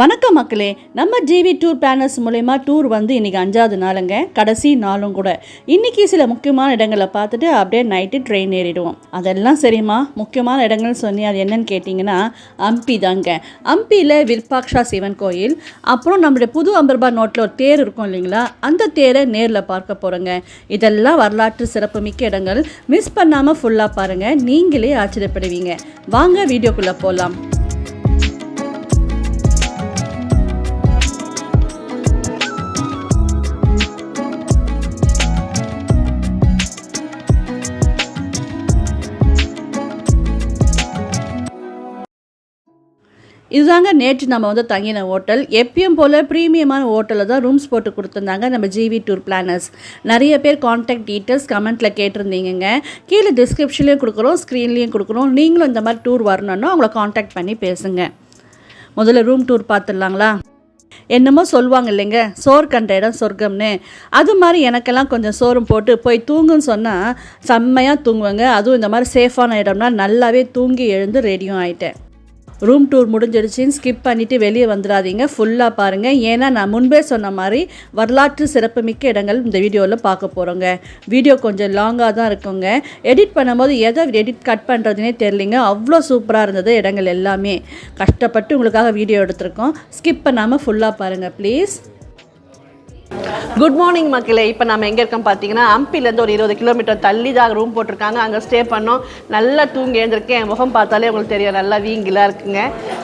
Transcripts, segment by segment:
வணக்கம் மக்களே நம்ம ஜிவி டூர் பேனல்ஸ் மூலயமா டூர் வந்து இன்றைக்கி அஞ்சாவது நாளுங்க. கடைசி நாளும் கூட. இன்றைக்கி சில முக்கியமான இடங்களை பார்த்துட்டு அப்படியே நைட்டு ட்ரெயின் ஏறிடுவோம். அதெல்லாம் சரிம்மா. முக்கியமான இடங்கள்னு சொன்னி அது என்னன்னு கேட்டிங்கன்னா அம்பி தாங்க. அம்பியில் விருப்பாக்ஷா சிவன் கோயில். அப்புறம் நம்மளுடைய புது அம்பர்பா நோட்டில் ஒரு தேர் இருக்கும் இல்லைங்களா? அந்த தேரை நேரில் பார்க்க போகிறோங்க இதெல்லாம் வரலாற்று சிறப்புமிக்க இடங்கள். மிஸ் பண்ணாமல் ஃபுல்லாக பாருங்கள் நீங்களே ஆச்சரியப்படுவீங்க. வாங்க வீடியோக்குள்ளே போகலாம் இதுதாங்க நேற்று நம்ம வந்து தங்கின ஹோட்டல். எப்பயும் போல் ப்ரீமியமான ஹோட்டலில் தான் ரூம்ஸ் போட்டு கொடுத்துருந்தாங்க நம்ம ஜிவி டூர் பிளானர்ஸ் நிறைய பேர் காண்டாக்ட் டீட்டெயில்ஸ் கமெண்ட்டில் கேட்டிருந்தீங்கங்க. கீழே டிஸ்கிரிப்ஷன்லேயும் கொடுக்குறோம் ஸ்க்ரீன்லேயும் கொடுக்குறோம். நீங்களும் இந்த மாதிரி டூர் வரணுன்னா அவங்கள காண்டாக்ட் பண்ணி பேசுங்க. முதல்ல ரூம் டூர் பார்த்துடலாங்களா? என்னமோ சொல்லுவாங்க இல்லைங்க சோறு கண்ட இடம் சொர்க்கம்னு. அது மாதிரி எனக்கெல்லாம் கொஞ்சம் சோறும் போட்டு போய் தூங்குன்னு சொன்னால் செம்மையாக தூங்குவேங்க. அதுவும் இந்த மாதிரி சேஃபான இடம்னா நல்லாவே தூங்கி எழுந்து ரெடியும் ஆகிட்டேன் ரூம் டூர் முடிஞ்சிடுச்சின்னு ஸ்கிப் பண்ணிவிட்டு வெளியே வந்துடாதீங்க. ஃபுல்லாக பாருங்கள் ஏன்னா நான் முன்பே சொன்ன மாதிரி வரலாற்று சிறப்புமிக்க இடங்கள் இந்த வீடியோவில் பார்க்க போகிறோங்க வீடியோ கொஞ்சம் லாங்காக தான் இருக்குங்க. எடிட் பண்ணும்போது எதை எடிட் கட் பண்ணுறதுனே தெரிலிங்க அவ்வளோ சூப்பராக இருந்தது இடங்கள் எல்லாமே. கஷ்டப்பட்டு உங்களுக்காக வீடியோ எடுத்திருக்கோம். ஸ்கிப் பண்ணாமல் ஃபுல்லாக பாருங்கள் ப்ளீஸ் குட் மார்னிங் மக்களே. இப்போ நம்ம எங்கே இருக்கோம் பார்த்தீங்கன்னா அம்பிலேருந்து ஒரு இருபது கிலோமீட்டர் தள்ளி தான் ரூம் போட்டிருக்காங்க. அங்கே ஸ்டே பண்ணோம். நல்லா தூங்கி எழுந்திருக்கேன். என் முகம் பார்த்தாலே உங்களுக்கு தெரியும். நல்லா வீங்கிலாம் இருக்குங்க.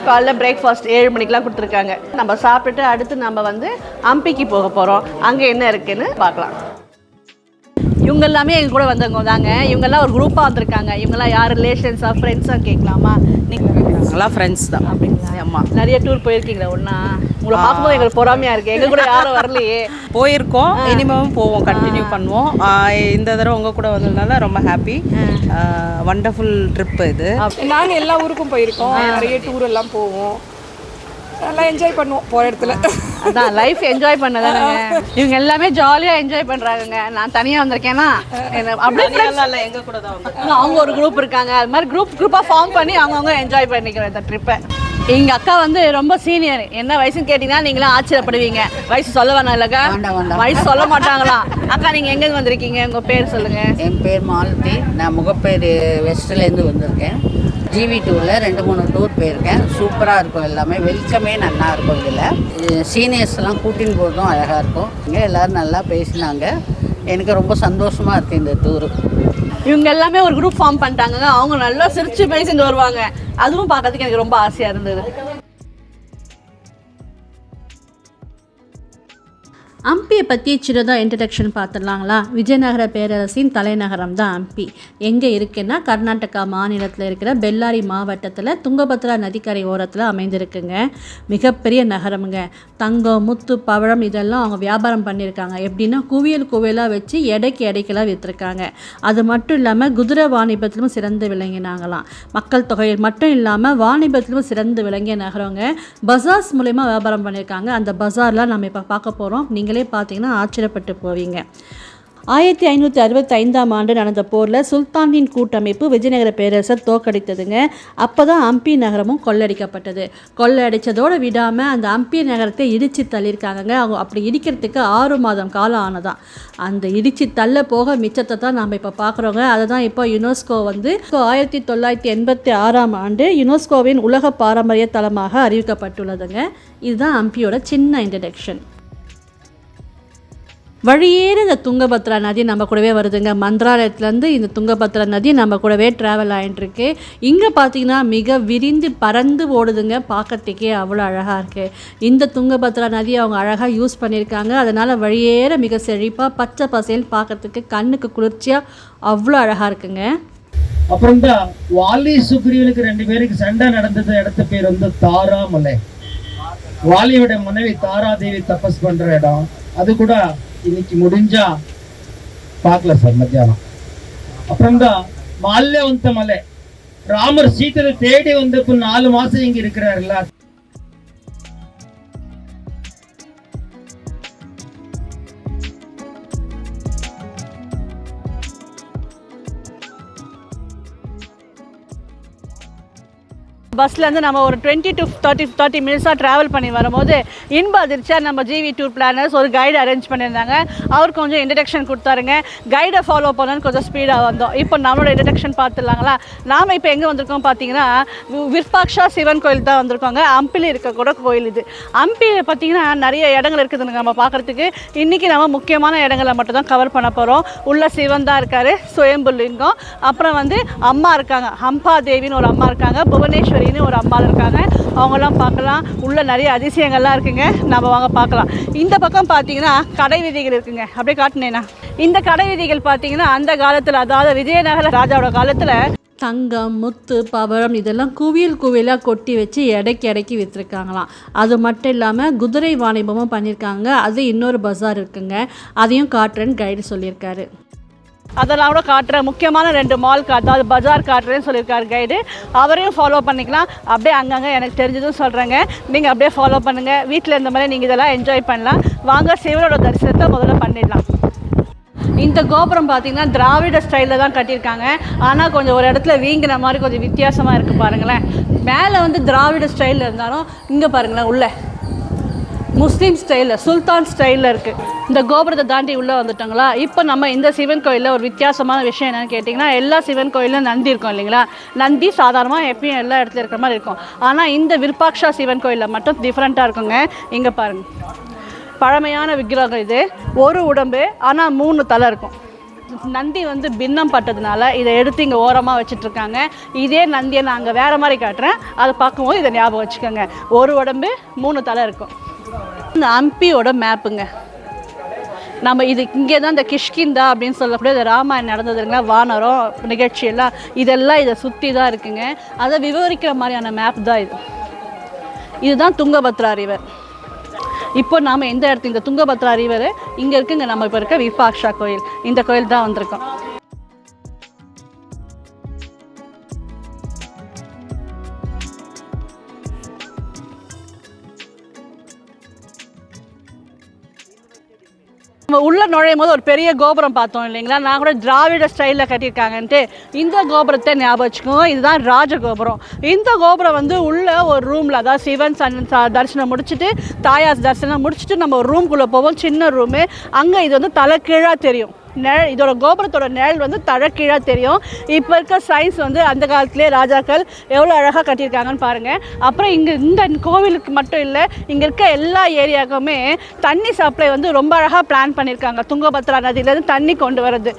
காலைல பிரேக்ஃபாஸ்ட் ஏழு மணிக்கெலாம் கொடுத்துருக்காங்க. நம்ம சாப்பிட்டுட்டு அடுத்து நம்ம வந்து அம்பிக்கு போக போகிறோம் அங்கே என்ன இருக்குன்னு பார்க்கலாம். இவங்க எல்லாமே எங்க கூட வந்தவங்க தாங்க. இவங்கெல்லாம் ஒரு குரூப்பாக வந்திருக்காங்க. இவங்கெல்லாம் யார்? ரிலேஷன்ஸாக ஃப்ரெண்ட்ஸாக கேட்கலாமா? நீங்கள் நாங்களாம் ஃப்ரெண்ட்ஸ் தான். அப்படிங்களா? ஆமாம் நிறைய டூர் போயிருக்கீங்களா ஒன்றா உங்களை பார்க்கும்போது எங்களுக்கு பொறாமையாக இருக்குது எங்கள் கூட யாரும் வரலையே. போயிருக்கோம். இனிமேவும் போவோம். கண்டினியூ பண்ணுவோம். இந்த தடவை உங்கள் கூட வந்ததுனால ரொம்ப ஹாப்பி வண்டர்ஃபுல் ட்ரிப் இது. நாங்கள் எல்லா ஊருக்கும் போயிருக்கோம். நிறைய டூர் எல்லாம் போவோம். நல்லா என்ஜாய் பண்ணுவோம் போகிற இடத்துல. அதான் லைஃப் என்ஜாய் பண்ணதானுங்க. இவங்க எல்லாமே ஜாலியா என்ஜாய் பண்றாங்க நான் தனியா வந்திருக்கேன்னா என்ன- அப்படியே எங்கள் கூட தான் அவங்க ஒரு குரூப் இருக்காங்க. அது மாதிரி குரூப் குரூப்பா ஃபார்ம் பண்ணி அவங்கவுங்க என்ஜாய் பண்ணிக்கிறோம் இந்த ட்ரிப்பை எங்க அக்கா வந்து ரொம்ப சீனியர் என்ன வயசுன்னு கேட்டீங்கன்னா நீங்களும் ஆச்சரியப்படுவீங்க. வயசு சொல்ல வேணாம் இல்லக்கா? வயசு சொல்ல மாட்டாங்களாம் அக்கா நீங்க எங்க இருந்து வந்திருக்கீங்க? உங்க பேர் சொல்லுங்க. என் பேர் மாலதி. நான் முகப்பேர் வெஸ்ட்லேருந்து வந்திருக்கேன். ஜிவி டூவில் ரெண்டு மூணு டூர் போயிருக்கேன். சூப்பராக இருக்கும் எல்லாமே. வெல்கமே நல்லா இருக்கும் இதில். சீனியர்ஸ்லாம் கூட்டின்னு போகிறதும் அழகாக இருக்கும். இங்கே எல்லோரும் நல்லா பேசினாங்க. எனக்கு ரொம்ப சந்தோஷமாக இருக்குது இந்த டூரு இவங்க எல்லாமே ஒரு குரூப் ஃபார்ம் பண்ணிட்டாங்க அவங்க நல்லா சிரித்து பேசிட்டு வருவாங்க. அதுவும் பார்க்கறதுக்கு எனக்கு ரொம்ப ஆசையாக இருந்தது. அம்பியை பற்றி சின்னதாக இன்ட்ரடக்ஷன் பார்த்துடலாங்களா? விஜயநகர பேரரசின் தலைநகரம் தான் அம்பி. எங்கே இருக்குன்னா கர்நாடகா மாநிலத்தில் இருக்கிற பெல்லாரி மாவட்டத்தில் துங்கபத்ரா நதிக்கரை ஓரத்தில் அமைந்திருக்குங்க. மிகப்பெரிய நகரமுங்க. தங்கம் முத்து பவழம் இதெல்லாம் அவங்க வியாபாரம் பண்ணியிருக்காங்க. எப்படின்னா குவியல் குவியலாக வச்சு எடைக்கு எடைக்கெல்லாம் விற்றுருக்காங்க அது மட்டும் இல்லாமல் குதிரை வாணிபத்திலும் சிறந்து விளங்கினாங்களாம். மக்கள் தொகை மட்டும் இல்லாமல் வாணிபத்திலும் சிறந்து விளங்கிய நகரங்க. பஜார்ஸ் மூலயமா வியாபாரம் பண்ணியிருக்காங்க. அந்த பஜார்லாம் நம்ம இப்போ பார்க்க போகிறோம் நீங்கள் பார்த்தீங்கன்னா ஆச்சரியப்பட்டு போவீங்க. ஆயிரத்தி ஐநூற்றி அறுபத்தி ஐந்தாம் ஆண்டு நடந்த போரில் சுல்தானின் கூட்டமைப்பு விஜயநகர பேரரசர் தோக்கடித்ததுங்க அப்போ தான் அம்பி நகரமும் கொள்ளடிக்கப்பட்டது. கொள்ளடிச்சதோடு விடாமல் அந்த அம்பி நகரத்தை இடித்து தள்ளியிருக்காங்கங்க. அவங்க அப்படி இடிக்கிறதுக்கு ஆறு மாதம் காலம் ஆனதான். அந்த இடித்து தள்ள போக மிச்சத்தை தான் நம்ம இப்போ பார்க்குறோங்க. அதை தான் இப்போ யுனெஸ்கோ வந்து ஆயிரத்தி தொள்ளாயிரத்தி எண்பத்தி ஆறாம் ஆண்டு யுனெஸ்கோவின் உலக பாரம்பரிய தளமாக அறிவிக்கப்பட்டுள்ளதுங்க. இதுதான் அம்பியோட சின்ன இன்ட்ரடக்ஷன் வழியேற இந்த துங்கபத்ரா நதி நம்ம கூடவே வருதுங்க. மந்திராலயத்துலேருந்து இந்த துங்கபத்ரா நதி நம்ம கூடவே ட்ராவல் ஆகிட்டுருக்கு இங்கே பார்த்தீங்கன்னா மிக விரிந்து பறந்து ஓடுதுங்க. பார்க்கறதுக்கே அவ்வளோ அழகாக இருக்குது இந்த துங்கபத்ரா நதி அவங்க அழகாக யூஸ் பண்ணியிருக்காங்க. அதனால் வழியேற மிக செழிப்பாக பச்சை பசேல் பார்க்கறதுக்கு கண்ணுக்கு குளிர்ச்சியாக அவ்வளோ அழகாக இருக்குங்க. அப்புறம் தான் வாலி சுக்ரீவனுக்கு ரெண்டு பேருக்கு சண்டை நடந்தது. இடத்து பேர் வந்து தாராமலை. வாலியோட மனைவி தாராதேவி தபஸ் பண்ணுற இடம். அது கூட இன்னைக்கு முடிஞ்சா பார்க்கல சார் மத்தியானம். அப்புறம் தான் மால்யவந்த மலை. ராமர் சீத்தரை தேடி வந்தப்போ நாலு மாசம் இங்க இருக்கிறாருல்ல பஸ்லேருந்து நம்ம ஒரு டுவெண்ட்டி டு தேர்ட்டி தேர்ட்டி மினிட்ஸாக ட்ராவல் பண்ணி வரும்போது இன்ப அதிர்ச்சியாக நம்ம ஜிவி டூர் பிளானர்ஸ் ஒரு கைடு அரேஞ்ச் பண்ணியிருந்தாங்க. அவர் கொஞ்சம் இன்ட்ரடக்ஷன் கொடுத்தாருங்க. கைடை ஃபாலோ பண்ணணும்னு கொஞ்சம் ஸ்பீடாக வந்தோம். இப்போ நம்மளோட இன்ட்ரடக்ஷன் பார்த்துடலாங்களா? நாம் இப்போ எங்கே வந்திருக்கோம் பார்த்தீங்கன்னா விற்பாக்ஷா சிவன் கோயில் தான் வந்திருக்கோங்க. அம்பில் இருக்கக்கூட கோயில் இது. அம்பியில் பார்த்தீங்கன்னா நிறைய இடங்கள் இருக்குதுங்க நம்ம பார்க்குறதுக்கு. இன்றைக்கி நம்ம முக்கியமான இடங்களை மட்டும் தான் கவர் பண்ண போகிறோம் உள்ள சிவன் தான் இருக்கார் சுயம்பு லிங்கம் அப்புறம் வந்து அம்மா இருக்காங்க. ஹம்பா தேவின்னு ஒரு அம்மா இருக்காங்க. புவனேஸ்வரி அப்படின்னு ஒரு அம்மா இருக்காங்க. அவங்கெல்லாம் பார்க்கலாம். உள்ள நிறைய அதிசயங்கள்லாம் இருக்குங்க. நம்ம வாங்க பார்க்கலாம். இந்த பக்கம் பார்த்தீங்கன்னா கடை விதிகள் இருக்குங்க. அப்படியே காட்டினேண்ணா. இந்த கடை விதிகள் பார்த்தீங்கன்னா அந்த காலத்தில் அதாவது விஜயநகர ராஜாவோட காலத்தில் தங்கம் முத்து பவழம் இதெல்லாம் குவியல் குவியலாக கொட்டி வச்சு எடைக்கு இடைக்கி விற்றுருக்காங்களாம் அது மட்டும் இல்லாமல் குதிரை வாணிபமும் பண்ணியிருக்காங்க அது இன்னொரு பஜார் இருக்குங்க. அதையும் காட்டுறேன்னு கைடு சொல்லியிருக்காரு. அதெல்லாம் கூட காட்டுறேன் முக்கியமான ரெண்டு மால் கா அதாவது பஜார் காட்டுறேன்னு சொல்லியிருக்காரு கைடு அவரையும் ஃபாலோ பண்ணிக்கலாம். அப்படியே அங்கங்கே எனக்கு தெரிஞ்சதும் சொல்கிறேங்க நீங்கள் அப்படியே ஃபாலோ பண்ணுங்கள் வீட்டில் இருந்த மாதிரி நீங்கள் இதெல்லாம் என்ஜாய் பண்ணலாம். வாங்க சிவனோட தரிசனத்தை முதல்ல பண்ணிடலாம். இந்த கோபுரம் பார்த்தீங்கன்னா திராவிட ஸ்டைலில் தான் கட்டியிருக்காங்க. ஆனால் கொஞ்சம் ஒரு இடத்துல வீங்கின மாதிரி கொஞ்சம் வித்தியாசமாக இருக்குது பாருங்களேன். மேலே வந்து திராவிட ஸ்டைலில் இருந்தாலும் இங்கே பாருங்களேன் உள்ளே. முஸ்லீம் ஸ்டைலில் சுல்தான் ஸ்டைலில் இருக்குது இந்த கோபுரத்தை தாண்டி உள்ளே வந்துட்டாங்களா? இப்போ நம்ம இந்த சிவன் கோயிலில் ஒரு வித்தியாசமான விஷயம் என்னென்னு கேட்டிங்கன்னா எல்லா சிவன் கோயிலும் நந்தி இருக்கும் இல்லைங்களா? நந்தி சாதாரணமாக எப்பயும் எல்லா இடத்துல இருக்கிற மாதிரி இருக்கும். ஆனால் இந்த விருப்பாக்ஷா சிவன் கோயிலில் மட்டும் டிஃப்ரெண்ட்டாக இருக்குங்க. இங்கே பாருங்கள் பழமையான விக்கிரகம் இது. ஒரு உடம்பு ஆனால் மூணு தலை இருக்கும். நந்தி வந்து பின்னம் பட்டதுனால இதை எடுத்து இங்கே ஓரமாக வச்சுட்ருக்காங்க. இதே நந்தியை நான் அங்கே வேறு மாதிரி காட்டுறேன். அதை பார்க்கும்போது இதை ஞாபகம் வச்சுக்கோங்க. ஒரு உடம்பு மூணு தலை இருக்கும். இந்த ஹம்பியோட மேப்புங்க நம்ம இது இங்கே தான் இந்த கிஷ்கிந்தா அப்படின்னு சொல்லக்கூடிய இந்த ராமாயணம் நடந்ததுங்களா வானரம் நிகழ்ச்சியெல்லாம் இதெல்லாம் இதை சுற்றி தான் இருக்குங்க. அதை விவரிக்கிற மாதிரியான மேப் தான் இது. இதுதான் துங்கபத்ரா ரிவர் இப்போ நாம் எந்த இடத்து இந்த துங்கபத்ரா ரிவர் இங்கே இருக்குங்க நம்ம இப்போ இருக்க விபாக்ஷா கோயில். இந்த கோயில் தான் வந்திருக்கோம். நம்ம உள்ள நுழையும் போது ஒரு பெரிய கோபுரம் பார்த்தோம் இல்லைங்களா? நான் கூட திராவிட ஸ்டைலில் கட்டியிருக்காங்கன்ட்டு இந்த கோபுரத்தை ஞாபகம் வச்சுக்கோங்க. இதுதான் ராஜ கோபுரம். இந்த கோபுரம் வந்து உள்ள ஒரு ரூமில் அதாவது சிவன் சன் தரிசனம் முடிச்சுட்டு தாயார் தரிசனம் முடிச்சுட்டு நம்ம ஒரு ரூம்குள்ளே போவோம். சின்ன ரூமு அங்கே இது வந்து தலைக்கீழாக தெரியும். நிழல் இதோட கோபுரத்தோட நிழல் வந்து தழக்கீழாக தெரியும். இப்போ இருக்க சயின்ஸ் வந்து அந்த காலத்திலே ராஜாக்கள் எவ்வளோ அழகாக கட்டியிருக்காங்கன்னு பாருங்கள் அப்புறம் இங்கே இந்த கோவிலுக்கு மட்டும் இல்லை இங்கே இருக்க எல்லா ஏரியாவுக்குமே தண்ணி சப்ளை வந்து ரொம்ப அழகாக பிளான் பண்ணியிருக்காங்க. துங்கபத்ரா நதியிலேருந்து தண்ணி கொண்டு வர்றது.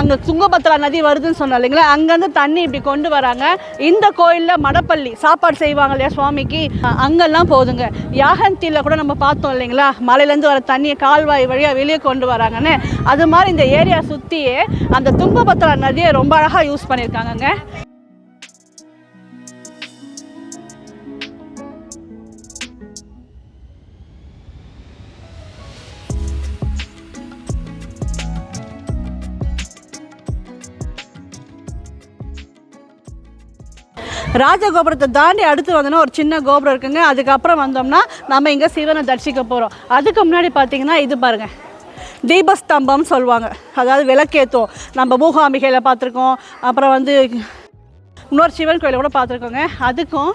அங்கே துங்கபத்ரா நதி வருதுன்னு சொன்னோம் இல்லைங்களா? அங்கேருந்து தண்ணி இப்படி கொண்டு வராங்க. இந்த கோயிலில் மடப்பள்ளி சாப்பாடு செய்வாங்க இல்லையா சுவாமிக்கு? அங்கெல்லாம் போதுங்க. யாகந்தியில் கூட நம்ம பார்த்தோம் இல்லைங்களா? மலையிலேருந்து வர தண்ணியை கால்வாய் வழியாக வெளியே கொண்டு வராங்கன்னு. அது மாதிரி இந்த ஏரியா சுற்றியே அந்த துங்கபத்ரா நதியை ரொம்ப அழகாக யூஸ் பண்ணியிருக்காங்கங்க. ராஜகோபுரத்தை தாண்டி அடுத்து வந்தோம்னா ஒரு சின்ன கோபுரம் இருக்குங்க. அதுக்கப்புறம் வந்தோம்னா நம்ம இங்கே சிவனை தரிசிக்க போகிறோம் அதுக்கு முன்னாடி பார்த்தீங்கன்னா இது பாருங்க. தீபஸ்தம்பம் சொல்லுவாங்க. அதாவது விளக்கேற்றும் நம்ம மூகாம்பிகையில் பார்த்துருக்கோம் அப்புறம் வந்து இன்னொரு சிவன் கோயிலை கூட பார்த்துருக்கோங்க அதுக்கும்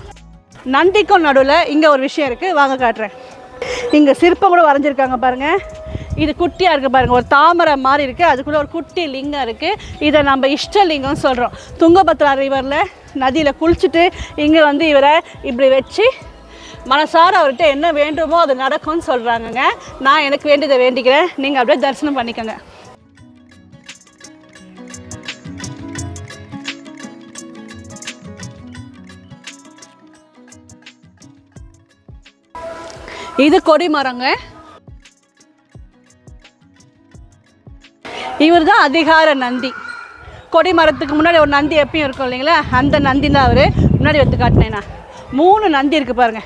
நந்திக்கும் நடுவில் இங்கே ஒரு விஷயம் இருக்குது வாங்க காட்டுறேன். இங்கே சிற்பம் கூட வரைஞ்சிருக்காங்க பாருங்கள் இது குட்டியாக இருக்குது பாருங்கள் ஒரு தாமரை மாதிரி இருக்குது அதுக்குள்ளே ஒரு குட்டி லிங்கம் இருக்குது இதை நம்ம இஷ்டலிங்கம்னு சொல்கிறோம் துங்கபத்ரா ரிவரில் நதியில் குளிச்சுட்டு இங்கே வந்து இவரை இப்படி வச்சு மனசார அவர்கிட்ட என்ன வேண்டுமோ அது நடக்கும்னு சொல்கிறாங்கங்க நான் எனக்கு வேண்டியதை வேண்டிக்கிறேன். நீங்கள் அப்படியே தரிசனம் பண்ணிக்கோங்க. இது கொடி மரங்க இவர் தான் அதிகார நந்தி. கொடி மரத்துக்கு முன்னாடி ஒரு நந்தி எப்பயும் இருக்கும் இல்லைங்களா? அந்த நந்தி தான் அவர். முன்னாடி எடுத்து காட்டினேண்ணா மூணு நந்தி இருக்குது பாருங்க.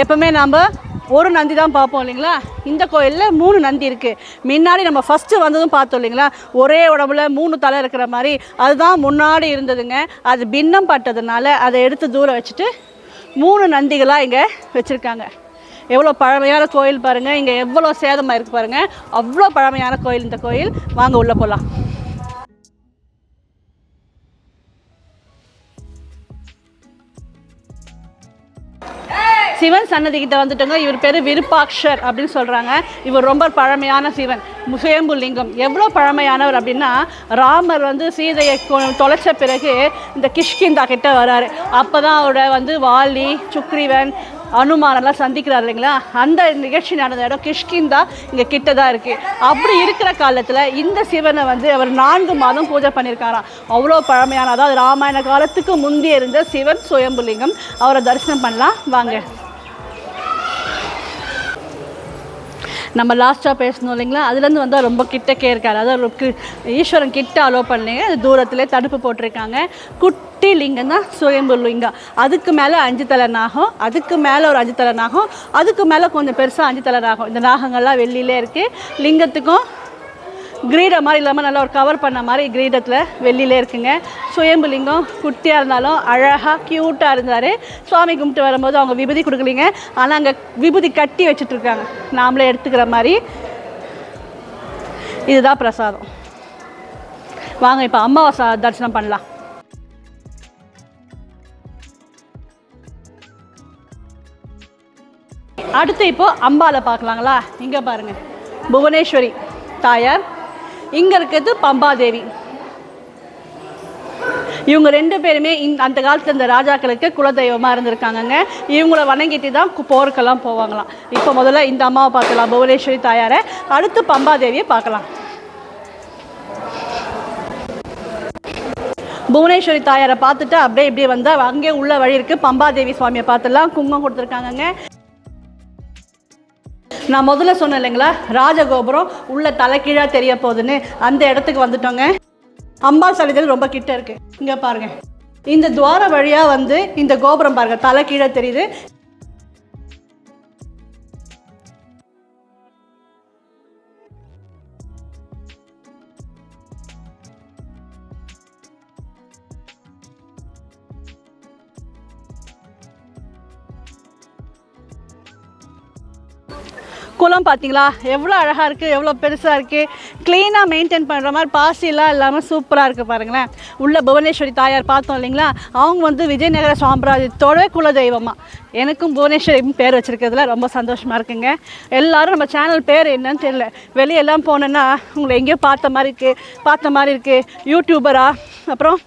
எப்போவுமே நாம் ஒரு நந்தி தான் பார்ப்போம் இல்லைங்களா? இந்த கோயிலில் மூணு நந்தி இருக்குது முன்னாடி நம்ம ஃபஸ்ட்டு வந்ததும் பார்த்தோம் இல்லைங்களா? ஒரே உடம்புல மூணு தலை இருக்கிற மாதிரி. அதுதான் முன்னாடி இருந்ததுங்க. அது பின்னம் பட்டதுனால அதை எடுத்து தூரம் வச்சுட்டு மூணு நந்திகளாக இங்கே வச்சுருக்காங்க. எவ்வளோ பழமையான கோயில் பாருங்கள் இங்கே எவ்வளோ சேதமாக இருக்குது பாருங்கள் அவ்வளோ பழமையான கோயில் இந்த கோயில். வாங்க உள்ளே போகலாம் சிவன் சன்னதி கிட்ட வந்துட்டோங்க. இவர் பேர் விருப்பாக்ஷர் அப்படின்னு சொல்கிறாங்க இவர் ரொம்ப பழமையான சிவன். சுயம்பு லிங்கம். எவ்வளோ பழமையானவர் அப்படின்னா ராமர் வந்து சீதையை தொலைச்ச பிறகு இந்த கிஷ்கிந்தா கிட்ட வராரு. அப்போ தான் அவரோட வந்து வாலி சுக்ரீவன் அனுமானெல்லாம் சந்திக்கிறார் இல்லைங்களா? அந்த நிகழ்ச்சி நடந்த இடம் கிஷ்கிந்தா இங்கே கிட்ட தான் இருக்குது அப்படி இருக்கிற காலத்தில் இந்த சிவனை வந்து அவர் நான்கு மாதம் பூஜை பண்ணியிருக்காராம். அவ்வளோ பழமையான அதாவது ராமாயண காலத்துக்கு முந்தைய இருந்த சிவன் சுயம்புலிங்கம் அவரை தரிசனம் பண்ணலாம். வாங்க. நம்ம லாஸ்ட்டாக பேசணும் இல்லைங்களா? அதுலேருந்து வந்தால் ரொம்ப கிட்டக்கே இருக்கார். அதாவது ஈஸ்வரன் கிட்ட அலோவ் பண்ணலைங்க. அது தூரத்திலே தடுப்பு போட்டிருக்காங்க. குட்டி லிங்கம் தான் சுயம்பு லிங்கம். அதுக்கு மேலே அஞ்சு தலை நாகம் அதுக்கு மேலே ஒரு அஞ்சு தலை நாகம் அதுக்கு மேலே கொஞ்சம் பெருசாக அஞ்சு தலை நாகம். இந்த நாகங்கள்லாம் வெள்ளியிலே இருக்குது லிங்கத்துக்கும் கிரீடம் மாதிரி இல்லாமல் நல்லா ஒரு கவர் பண்ண மாதிரி கிரீடத்தில் வெள்ளியிலே இருக்குங்க. சுயம்புலிங்கம் குட்டியாக இருந்தாலும் அழகாக க்யூட்டாக இருந்தார். சுவாமி கும்பிட்டு வரும்போது அவங்க விபூதி கொடுக்கலீங்க. ஆனால் அங்கே விபூதி கட்டி வச்சுட்ருக்காங்க நாமளே எடுத்துக்கிற மாதிரி. இதுதான் பிரசாதம். வாங்க இப்போ அம்மாவை தரிசனம் பண்ணலாம். அடுத்து இப்போ அம்பாவை பார்க்கலாங்களா? இங்கே பாருங்கள் புவனேஸ்வரி தாயார் இங்கே இருக்கிறது பம்பாதேவி. இவங்க ரெண்டு பேருமே இந்த அந்த காலத்தில் இந்த ராஜாக்களுக்கு குலதெய்வமாக இருந்திருக்காங்கங்க. இவங்கள வணங்கிட்டு தான் போருக்கெல்லாம் போவாங்களாம். இப்போ முதல்ல இந்த அம்மாவை பார்க்கலாம் புவனேஸ்வரி தாயாரை. அடுத்து பம்பாதேவியை பார்க்கலாம். புவனேஸ்வரி தாயாரை பார்த்துட்டு அப்படியே இப்படி வந்தால் அங்கே உள்ள வழி இருக்குது பம்பாதேவி சுவாமியை பார்த்துலாம் குங்குமம் கொடுத்துருக்காங்கங்க. நான் முதல்ல சொன்னேன் இல்லைங்களா? ராஜகோபுரம் உள்ள தலைக்கீழாக தெரிய போகுதுன்னு அந்த இடத்துக்கு வந்துட்டோங்க. அம்பாள் சன்னிதியில் ரொம்ப கிட்ட இருக்கு. இங்க பாருங்க. இந்த துவார வழியா வந்து இந்த கோபுரம் பாருங்க தலை கீழே தெரியுது. குளம் பார்த்தீங்களா? எவ்வளோ அழகாக இருக்குது எவ்வளோ பெருசாக இருக்குது க்ளீனாக மெயின்டைன் பண்ணுற மாதிரி பாசிலாம் இல்லாமல் சூப்பராக இருக்குது பாருங்களேன். உள்ள புவனேஸ்வரி தாயார் பார்த்தோம் இல்லைங்களா? அவங்க வந்து விஜயநகர சாம்ராஜ்யத்தோட குலதெய்வமாக எனக்கும் புவனேஸ்வரி பேர் வச்சுருக்கிறதுல ரொம்ப சந்தோஷமாக இருக்குங்க. எல்லாரும் நம்ம சேனல் பேர் என்னன்னு தெரியல. வெளியெல்லாம் போனோன்னா உங்களை எங்கேயோ பார்த்த மாதிரி இருக்குது பார்த்த மாதிரி இருக்குது யூடியூபரா அப்புறம்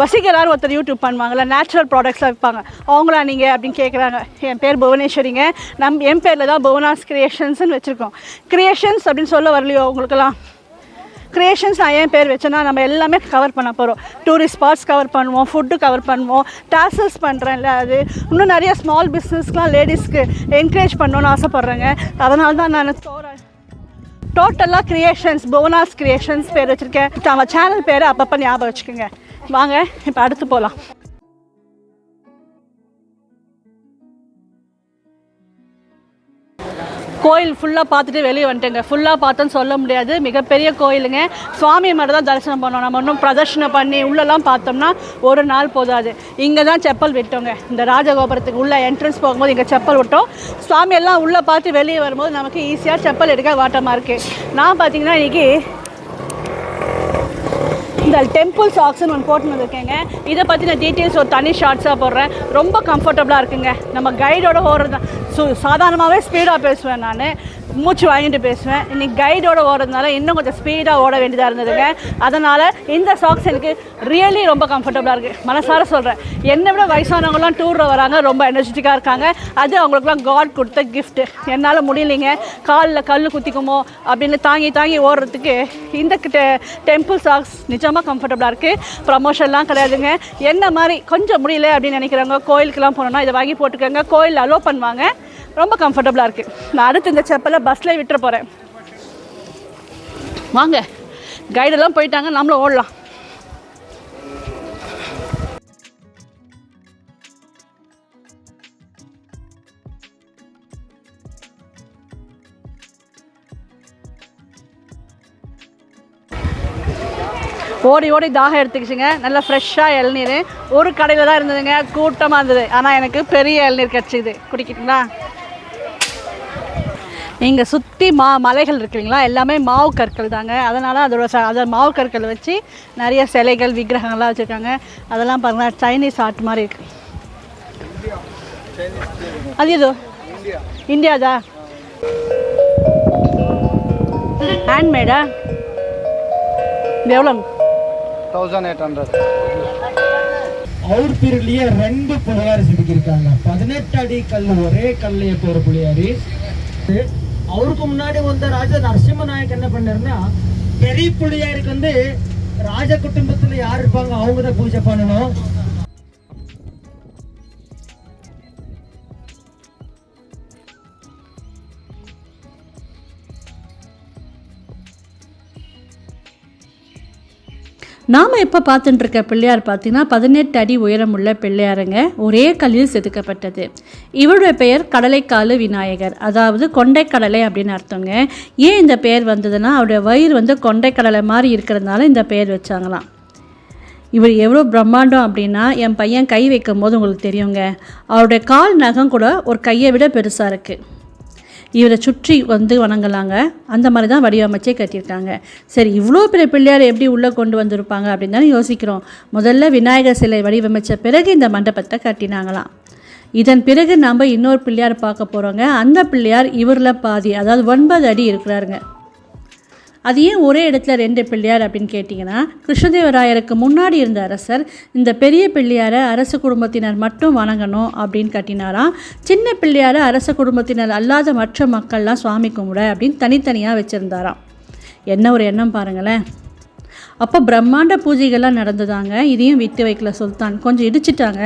வசீகரார் ஒருத்தர் யூடியூப் பண்ணுவாங்கல்ல நேச்சுரல் ப்ராடக்ட்ஸாக விற்பாங்க அவங்களா நீங்கள் அப்படின்னு கேட்குறாங்க என் பேர் புவனேஸ்வரிங்க. நம் என் பேரில் தான் புவனாஸ் கிரியேஷன்ஸ்னு வச்சுருக்கோம். கிரியேஷன்ஸ் அப்படின்னு சொல்ல வரலையோ உங்களுக்கெல்லாம்? கிரியேஷன்ஸ் நான் ஏன் பேர் வச்சேன்னா நம்ம எல்லாமே கவர் பண்ண போகிறோம் டூரிஸ்ட் ஸ்பாட்ஸ் கவர் பண்ணுவோம் ஃபுட்டு கவர் பண்ணுவோம் டாசல்ஸ் பண்ணுறேன்ல அது. இன்னும் நிறைய ஸ்மால் பிஸ்னஸ்க்குலாம் லேடிஸ்க்கு என்கரேஜ் பண்ணணும்னு ஆசைப்பட்றேங்க. அதனால தான் நான் தோற டோட்டலாக கிரியேஷன்ஸ் புவனாஸ் கிரியேஷன்ஸ் பேர் வச்சுருக்கேன். நம்ம சேனல் பேர் அப்பப்போ ஞாபகம் வச்சுக்கோங்க. வாங்க இப்போ அடுத்து போகலாம் கோயில் ஃபுல்லாக பார்த்துட்டு வெளியே வந்துட்டேங்க. ஃபுல்லாக பார்த்தோன்னு சொல்ல முடியாது. மிகப்பெரிய கோயிலுங்க. சுவாமி மட்டும் தான் தரிசனம் பண்ணோம். நம்ம இன்னும் பிரதர்ஷனம் பண்ணி உள்ளெல்லாம் பார்த்தோம்னா ஒரு நாள் போதாது. இங்கே தான் செப்பல் விட்டோங்க. இந்த ராஜகோபுரத்துக்கு உள்ள என்ட்ரன்ஸ் போகும்போது இங்கே செப்பல் விட்டோம். சுவாமி எல்லாம் உள்ளே பார்த்து வெளியே வரும்போது நமக்கு ஈஸியாக செப்பல் எடுக்க வாட்டமாக இருக்குது நான் பார்த்தீங்கன்னா இன்றைக்கி இந்த டெம்பிள் சாக்ஸ்னு ஒன்று போட்டு வந்திருக்கேங்க. இதை பற்றின டீட்டெயில்ஸ் ஒரு தனி ஷார்ட்ஸாக போடுறேன். ரொம்ப கம்ஃபர்டபுளாக இருக்குங்க. நம்ம கைடோட ஓடுறது தான் ஸோ சாதாரணமாகவே ஸ்பீடாக பேசுவேன் நான். மூச்சு வாங்கிட்டு பேசுவேன். இன்னைக்கு கைடோட ஓடுறதுனால இன்னும் கொஞ்சம் ஸ்பீடாக ஓட வேண்டியதாக இருந்ததுங்க. அதனால் இந்த சாக்ஸ் எனக்கு ரியலி ரொம்ப கம்ஃபர்டபுளாக இருக்குது மனசார சொல்கிறேன் என்னை விட வயசானவங்களாம் டூரில் வராங்க ரொம்ப எனர்ஜெட்டிக்காக இருக்காங்க. அது அவங்களுக்குலாம் காட் கொடுத்த கிஃப்ட்டு என்னால் முடியலைங்க. காலில் கல் குத்திக்குமோ அப்படின்னு தாங்கி தாங்கி ஓடுறதுக்கு இந்த டெம்பிள் சாக்ஸ் நிஜமாக கம்ஃபர்டபுளாக இருக்குது ப்ரமோஷன்லாம் கிடையாதுங்க. என்ன மாதிரி கொஞ்சம் முடியல அப்படின்னு நினைக்கிறவங்க கோயிலுக்கெல்லாம் போனோம்னா இதை வாங்கி போட்டுக்கோங்க. கோயில் அலோ பண்ணுவாங்க. ரொம்ப கம்ஃபர்டபுளாக இருக்குது நான் அடுத்து இந்த செப்பலை பஸ்ஸில் விட்டுற போகிறேன் வாங்க. கைடெல்லாம் போயிட்டாங்க நம்மளும் ஓடலாம். ஓடி ஓடி தாகம் எடுத்துக்கிச்சுங்க. நல்லா ஃப்ரெஷ்ஷாக இளநீர். ஒரு கடையில் தான் இருந்ததுங்க. கூட்டமாக இருந்தது. ஆனால் எனக்கு பெரிய இளநீர் கிடச்சிது. குடிக்கிட்டுங்களா? இங்கே சுற்றி மா மலைகள் இருக்கு இல்லைங்களா எல்லாமே மாவு கற்கள் தாங்க. அதனால் அதோட ச அதை மாவு கற்கள் வச்சு நிறைய சிலைகள் விக்கிரகங்கள்லாம் வச்சுருக்காங்க. அதெல்லாம் பாருங்களேன் சைனீஸ் ஆர்ட் மாதிரி இருக்குது அது இது இந்தியாதா ஹேண்ட்மேடா எவ்வளோ தௌசண்ட் எயிட் ஹண்ட்ரட் அவர் பீரியட்லயே ரெண்டு புளியாரி செதுக்கியிருக்காங்க பதினெட்டு அடி கல் ஒரே கல்லைய போற புளியாரி அவருக்கு முன்னாடி வந்த ராஜா நரசிம்ம நாயக் என்ன பண்ணாருன்னா பெரிய புள்ளியாருக்கு வந்து ராஜ குடும்பத்துல யார் இருப்பாங்க அவங்க தான் பூஜை பண்ணணும். நாம் இப்போ பார்த்துட்டுருக்க பிள்ளையார் பார்த்தீங்கன்னா பதினெட்டு அடி உயரமுள்ள பிள்ளையாருங்க. ஒரே கல்லில் செதுக்கப்பட்டது. இவருடைய பெயர் கடலைக்காலு விநாயகர். அதாவது கொண்டைக்கடலை அப்படின்னு அர்த்தங்க. ஏன் இந்த பெயர் வந்ததுன்னா அவருடைய வயிறு வந்து கொண்டைக்கடலை மாதிரி இருக்கிறதுனால இந்த பெயர் வச்சாங்களாம். இவர் எவ்வளோ பிரம்மாண்டம் அப்படின்னா என் பையன் கை வைக்கும் போது உங்களுக்கு தெரியுங்க. அவருடைய கால் நகம் கூட ஒரு கையை விட பெருசாக இருக்குது இவரை சுற்றி வந்து வணங்கலாங்க. அந்த மாதிரி தான் வடிவமைச்சே கட்டியிருக்காங்க. சரி இவ்வளோ பெரிய பிள்ளையார் எப்படி உள்ளே கொண்டு வந்திருப்பாங்க அப்படின்னு தானே யோசிக்கிறோம். முதல்ல விநாயகர் சிலை வடிவமைச்ச பிறகு இந்த மண்டபத்தை கட்டினாங்களாம். இதன் பிறகு நாம் இன்னொரு பிள்ளையார் பார்க்க போகிறோங்க அந்த பிள்ளையார் இவரில் பாதி அதாவது ஒன்பது அடி இருக்கிறாருங்க. அது ஏன் ஒரே இடத்துல ரெண்டு பிள்ளையார் அப்படின்னு கேட்டிங்கன்னா கிருஷ்ணதேவராயருக்கு முன்னாடி இருந்த அரசர் இந்த பெரிய பிள்ளையாரை அரச குடும்பத்தினர் மட்டும் வணங்கணும் அப்படின்னு கட்டினாராம். சின்ன பிள்ளையாரை அரச குடும்பத்தினர் அல்லாத மற்ற மக்கள்லாம் சுவாமி கும்பிட அப்படின்னு தனித்தனியாக வச்சுருந்தாராம். என்ன ஒரு எண்ணம் பாருங்களேன். அப்போ பிரம்மாண்ட பூஜைகள்லாம் நடந்ததாங்க. இதையும் விட்டு வைக்கல சுல்தான். கொஞ்சம் இடிச்சிட்டாங்க.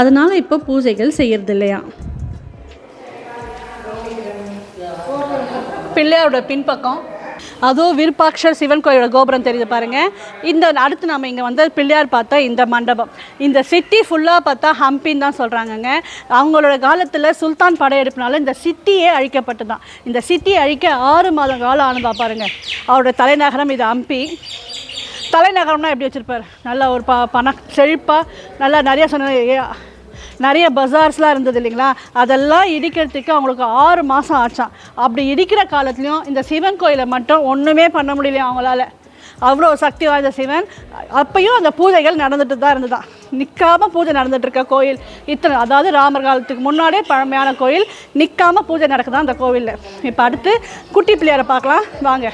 அதனால் இப்போ பூஜைகள் செய்கிறது இல்லையா பிள்ளையாரோட பின்பக்கம். அதுவும் விருப்பாட்சர் சிவன் கோயிலோட கோபுரம் தெரியுது பாருங்க. இந்த அடுத்து நம்ம இங்கே வந்து பிள்ளையார் பார்த்தா இந்த மண்டபம். இந்த சிட்டி ஃபுல்லாக பார்த்தா ஹம்பின்னு தான் சொல்கிறாங்கங்க அவங்களோட காலத்தில் சுல்தான் படையெடுப்பினால இந்த சிட்டியே அழிக்கப்பட்டு தான் இந்த சிட்டியை அழிக்க ஆறு மாதம் காலம் ஆனதா பாருங்க. அவரோட தலைநகரம் இது ஹம்பி. தலைநகரம்னா எப்படி வச்சுருப்பார்? நல்லா ஒரு ப பண செழிப்பாக நல்லா நிறைய சொன்ன நிறைய பஜார்ஸ்லாம் இருந்தது இல்லைங்களா? அதெல்லாம் இடிக்கிறதுக்கு அவங்களுக்கு ஆறு மாதம் ஆச்சான் அப்படி இடிக்கிற காலத்துலேயும் இந்த சிவன் கோயிலை மட்டும் ஒன்றுமே பண்ண முடியலையா அவங்களால. அவ்வளோ சக்தி வாய்ந்த சிவன். அப்பையும் அந்த பூஜைகள் நடந்துட்டு தான் இருந்ததாம் நிற்காம பூஜை நடந்துட்டு இருக்க கோயில் இத்தனை அதாவது ராமர் காலத்துக்கு முன்னாடியே பழமையான கோயில் நிற்காம பூஜை நடக்குதா அந்த கோவிலில்? இப்போ அடுத்து குட்டி பிள்ளையாரை பார்க்கலாம். வாங்க.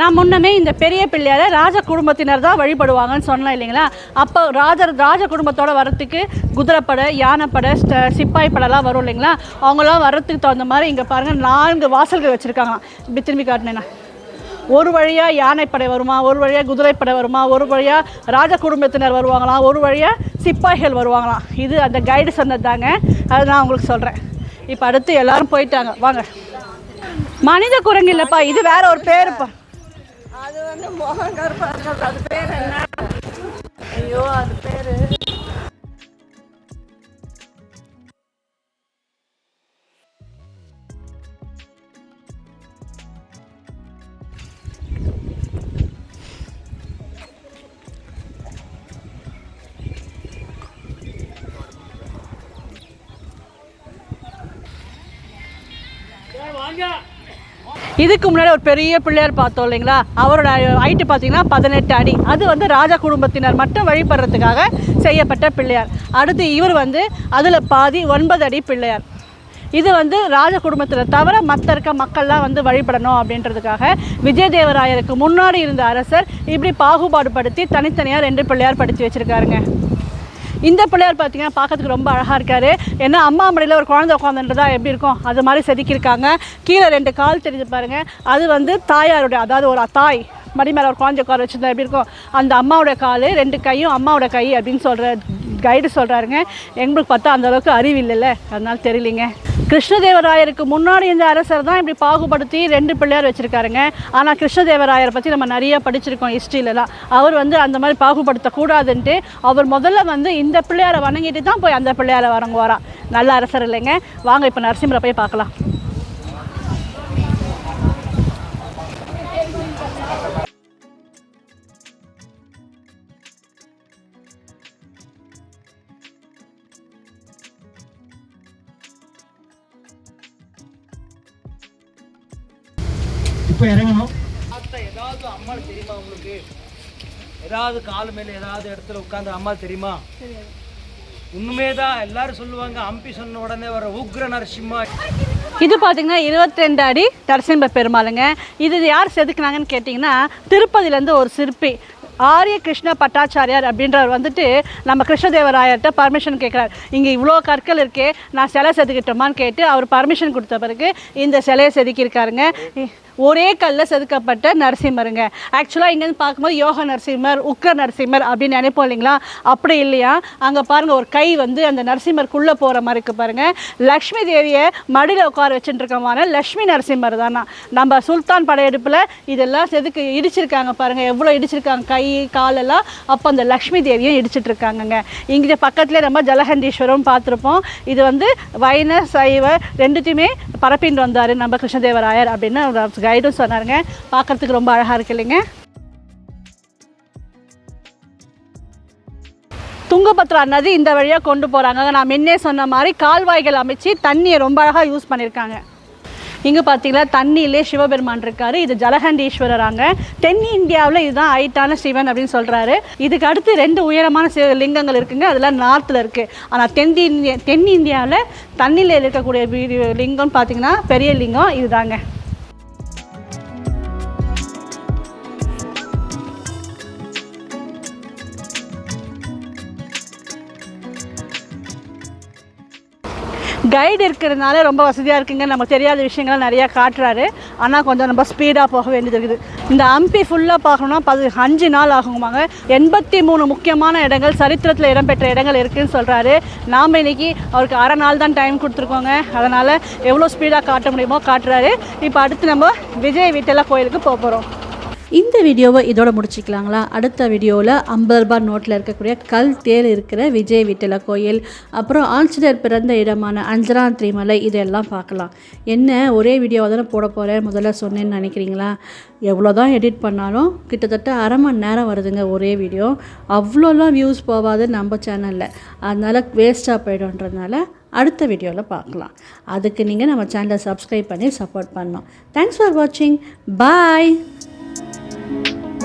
நான் முன்னமே இந்த பெரிய பிள்ளையாரை ராஜ குடும்பத்தினர் தான் வழிபடுவாங்கன்னு சொன்னேன் இல்லைங்களா? அப்போ ராஜ ராஜ குடும்பத்தோட வரத்துக்கு குதிரைப்படை யானைப்படை சிப்பாய் படைலாம் வரும் இல்லைங்களா? அவங்களாம் வர்றதுக்கு தகுந்த மாதிரி இங்கே பாருங்கள் நான்கு வாசல்கள் வச்சுருக்காங்க இப்படி திரும்பி காட்டினேன்னா ஒரு வழியாக யானைப்படை வருமா? ஒரு வழியாக குதிரைப்படை வருமா? ஒரு வழியாக ராஜ குடும்பத்தினர் வருவாங்களாம் ஒரு வழியாக சிப்பாய்கள் வருவாங்களாம் இது அந்த கைடு சொன்னது தாங்க அதை நான் உங்களுக்கு சொல்கிறேன் இப்போ அடுத்து எல்லாரும் போயிட்டாங்க. வாங்க. மனித குரங்கு இல்லைப்பா இது வேற ஒரு பேருப்பா. அது வந்து மோகங்கர் அது பேர் என்ன? ஐயோ அது பேர் இதுக்கு முன்னாடி ஒரு பெரிய பிள்ளையார் பார்த்தோம் இல்லைங்களா? அவரோட ஹைட்டு பார்த்தீங்கன்னா பதினெட்டு அடி. அது வந்து ராஜா குடும்பத்தினர் மட்டும் வழிபடுறதுக்காக செய்யப்பட்ட பிள்ளையார். அடுத்து இவர் வந்து அதில் பாதி ஒன்பது அடி பிள்ளையார். இது வந்து ராஜ குடும்பத்தில் தவிர மற்ற இருக்க மக்கள்லாம் வந்து வழிபடணும் அப்படின்றதுக்காக விஜயதேவராயருக்கு முன்னாடி இருந்த அரசர் இப்படி பாகுபாடுபடுத்தி தனித்தனியாக ரெண்டு பிள்ளையார் படித்து வச்சுருக்காருங்க. இந்த பிள்ளையார் பார்த்தீங்கன்னா பார்க்கறதுக்கு ரொம்ப அழகாக இருக்காரு. ஏன்னா அம்மா மடியில் ஒரு குழந்தை உட்காந்துன்றதா எப்படி இருக்கும்? அது மாதிரி செதுக்கியிருக்காங்க. கீழே ரெண்டு கால் தெரிஞ்சு பாருங்கள் அது வந்து தாயாருடைய அதாவது ஒரு தாய் மடி மேலே ஒரு குழந்தை உட்கார வச்சுருந்தா எப்படி இருக்கும்? அந்த அம்மாவோட கால் ரெண்டு கையும் அம்மாவோட கை அப்படின்னு சொல்கிற கைடு சொல்கிறாருங்க எங்களுக்கு பார்த்தா அந்த அளவுக்கு அறிவு இல்லைல்ல. அதனால தெரியலிங்க. கிருஷ்ணதேவராயருக்கு முன்னாடி இந்த அரசர் தான் இப்படி பாகுபடுத்தி ரெண்டு பிள்ளையார் வச்சுருக்காருங்க. ஆனால் கிருஷ்ணதேவராயரை பற்றி நம்ம நிறைய படிச்சிருக்கோம் ஹிஸ்ட்ரியிலலாம் அவர் வந்து அந்த மாதிரி பாகுபடுத்தக்கூடாதுன்ட்டு அவர் முதல்ல வந்து இந்த பிள்ளையாரை வணங்கிட்டு தான் போய் அந்த பிள்ளையாரை வணங்குவாராம் நல்ல அரசர் இல்லைங்க. வாங்க இப்போ நரசிம்மரை போய் பார்க்கலாம். இப்போ இறங்கணும். ஏதாவது அம்மா தெரியுமா உங்களுக்கு? ஏதாவது கால் மேல ஏதாவது இடத்துல உட்காந்து அம்மா தெரியுமா? உண்மையே தான் எல்லாரும் சொல்லுவாங்க ஹம்பி சொன்ன உடனே வர உக்ர நரசிம்மா. இது பார்த்தீங்கன்னா 22 அடி நரசிம்ம பெருமாளுங்க. இது யார் செதுக்குனாங்கன்னு கேட்டிங்கன்னா திருப்பதியிலேருந்து ஒரு சிற்பி ஆரிய கிருஷ்ண பட்டாச்சாரியார் அப்படின்றவர் வந்துட்டு நம்ம கிருஷ்ணதேவராயர்கிட்ட பர்மிஷன் கேட்குறாரு இங்கே இவ்வளோ கற்கள் இருக்கே நான் சிலை செதுக்கிட்டோமான்னு கேட்டு அவர் பர்மிஷன் கொடுத்த பிறகு இந்த சிலையை செதுக்கியிருக்காருங்க. ஒரே கல்லில் செதுக்கப்பட்ட நரசிம்மருங்க. ஆக்சுவலாக இங்கேருந்து பார்க்கும்போது யோக நரசிம்மர் உக்க நரசிம்மர் அப்படின்னு நினைப்போம் இல்லைங்களா? அப்படி இல்லையா? அங்கே பாருங்கள் ஒரு கை வந்து அந்த நரசிம்மருக்குள்ளே போகிற மாதிரி இருக்குது பாருங்கள் லக்ஷ்மி தேவியை மடியில் உட்கார வச்சுட்டுருக்கமான லக்ஷ்மி நரசிம்மர் தானா? நம்ம சுல்தான் படையெடுப்பில் இதெல்லாம் செதுக்கு இடிச்சிருக்காங்க பாருங்கள் எவ்வளோ இடிச்சிருக்காங்க? கை காலெல்லாம் அப்போ அந்த லக்ஷ்மி தேவியும் இடிச்சிட்ருக்காங்கங்க இங்கே பக்கத்துலேயே நம்ம ஜலகண்டீஸ்வரம் பார்த்துருப்போம். இது வந்து வைன சைவ ரெண்டுத்தையுமே பரப்பின்னு வந்தார் நம்ம கிருஷ்ணதேவராயர் அப்படின்னு கைடும் சொன்னாருங்க. பார்க்கறதுக்கு ரொம்ப அழகாக இருக்கு இல்லைங்க. துங்கபத்ரா நதி இந்த வழியாக கொண்டு போகிறாங்க நான் முன்னே சொன்ன மாதிரி கால்வாய்கள் அமைச்சு தண்ணியை ரொம்ப அழகாக யூஸ் பண்ணியிருக்காங்க இங்கே பார்த்தீங்கன்னா தண்ணியிலே சிவபெருமான் இருக்காரு. இது ஜலகண்டீஸ்வரராங்க தென் இந்தியாவில் இதுதான் ஹைட்டான சிவன் அப்படின்னு சொல்கிறாரு இதுக்கு அடுத்து ரெண்டு உயரமான சிவ லிங்கங்கள் இருக்குங்க. அதெல்லாம் நார்த்தில் இருக்குது ஆனால் தென் இந்திய தென் இந்தியாவில் தண்ணியில் இருக்கக்கூடிய லிங்கம்னு பார்த்தீங்கன்னா பெரிய லிங்கம் இதுதாங்க. கைடு இருக்கிறதுனால ரொம்ப வசதியாக இருக்குங்க. நமக்கு தெரியாத விஷயங்கள்லாம் நிறையா காட்டுறாரு. ஆனால் கொஞ்சம் நம்ம ஸ்பீடாக போக வேண்டியது இருக்குது. இந்த ஹம்பி ஃபுல்லாக பார்க்கணுன்னா பது அஞ்சு நாள் ஆகுமாங்க. எண்பத்தி மூணு முக்கியமான இடங்கள் சரித்திரத்தில் இடம்பெற்ற இடங்கள் இருக்குதுன்னு சொல்கிறாரு நாம் இன்னைக்கு அவருக்கு அரை நாள் தான் டைம் கொடுத்துருக்கோங்க. அதனால் எவ்வளோ ஸ்பீடாக காட்ட முடியுமோ காட்டுறாரு. இப்போ அடுத்து நம்ம விஜய் வீட்டில் கோயிலுக்கு போக போகிறோம் இந்த வீடியோவை இதோட முடிச்சுக்கலாங்களா? அடுத்த வீடியோவில் ஐம்பது ரூபாய் நோட்டில் இருக்கக்கூடிய கல் தேர் இருக்கிற விஜய் விட்டல கோயில் அப்புறம் ஆஞ்சநேயர் பிறந்த இடமான அஞ்சராம் திரிமலை இதெல்லாம் பார்க்கலாம். என்ன ஒரே வீடியோவை தானே போட போகிறேன் முதல்ல சொன்னேன்னு நினைக்கிறீங்களா? எவ்வளோ தான் எடிட் பண்ணாலும் கிட்டத்தட்ட அரை மணி நேரம் வருதுங்க ஒரே வீடியோ. அவ்வளோலாம் வியூஸ் போகாது நம்ம சேனலில் அதனால் வேஸ்ட்டாக போய்டும்ன்றதுனால அடுத்த வீடியோவில் பார்க்கலாம். அதுக்கு நீங்கள் நம்ம சேனலை சப்ஸ்கிரைப் பண்ணி சப்போர்ட் பண்ணோம் தேங்க்ஸ் ஃபார் வாட்சிங் பாய் Música